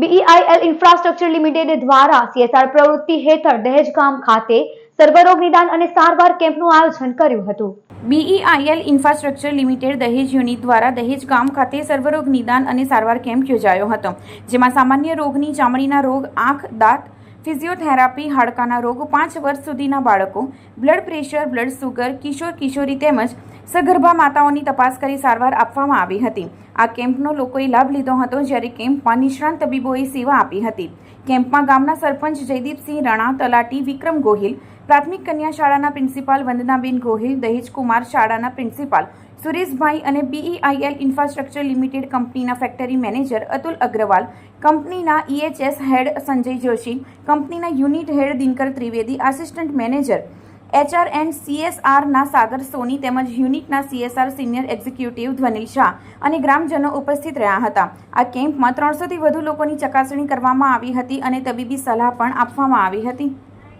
બીઈઆઈએલ infrastructure limited દ્વારા CSR પ્રવૃત્તિ હેઠળ દહેજગામ ખાતે સર્વરોગ નિદાન અને સારવાર કેમ્પનું આયોજન કર્યું હતું. BEIL infrastructure limited Dahej unit દ્વારા દહેજ ગામ ખાતે સર્વરોગ નિદાન અને સારવાર કેમ્પ યોજાયો હતો, જેમાં સામાન્ય રોગની ચામડીના રોગ, આંખ, દાંત ફિઝિયોથેરાપી હાડકાના રોગ પાંચ વર્ષ સુધીના બાળકો, બ્લડ પ્રેશર, બ્લડ સુગર, કિશોર, કિશોરી તેમજ સગર્ભા માતાઓની તપાસ કરી સારવાર આપવામાં આવી હતી. આ કેમ્પનો લોકોએ લાભ લીધો હતો જ્યારે કેમ્પમાં નિષ્ણાંત તબીબોએ સેવા આપી હતી. કેમ્પમાં ગામના સરપંચ જયદીપસિંહ રણા, તલાટી વિક્રમ ગોહિલ, પ્રાથમિક કન્યા શાળાના પ્રિન્સિપાલ વંદનાબેન ગોહિલ, દહેજકુમાર શાળાના પ્રિન્સિપાલ સુરેશભાઈ અને બીઈઆઈએલ ઇન્ફ્રાસ્ટ્રક્ચર લિમિટેડ કંપનીના ફેક્ટરી મેનેજર અતુલ અગ્રવાલ, કંપનીના ઈએચએસ હેડ સંજય જોશી, કંપનીના unit head Dinkar Trivedi assistant manager HR and સીએસઆરના સાગર સોની તેમજ યુનિટના CSR senior executive Dhvanil Shah અને ગ્રામજનો ઉપસ્થિત રહ્યા હતા. આ કેમ્પમાં ત્રણસોથી વધુ લોકોની ચકાસણી કરવામાં આવી હતી અને તબીબી સલાહ પણ આપવામાં આવી હતી.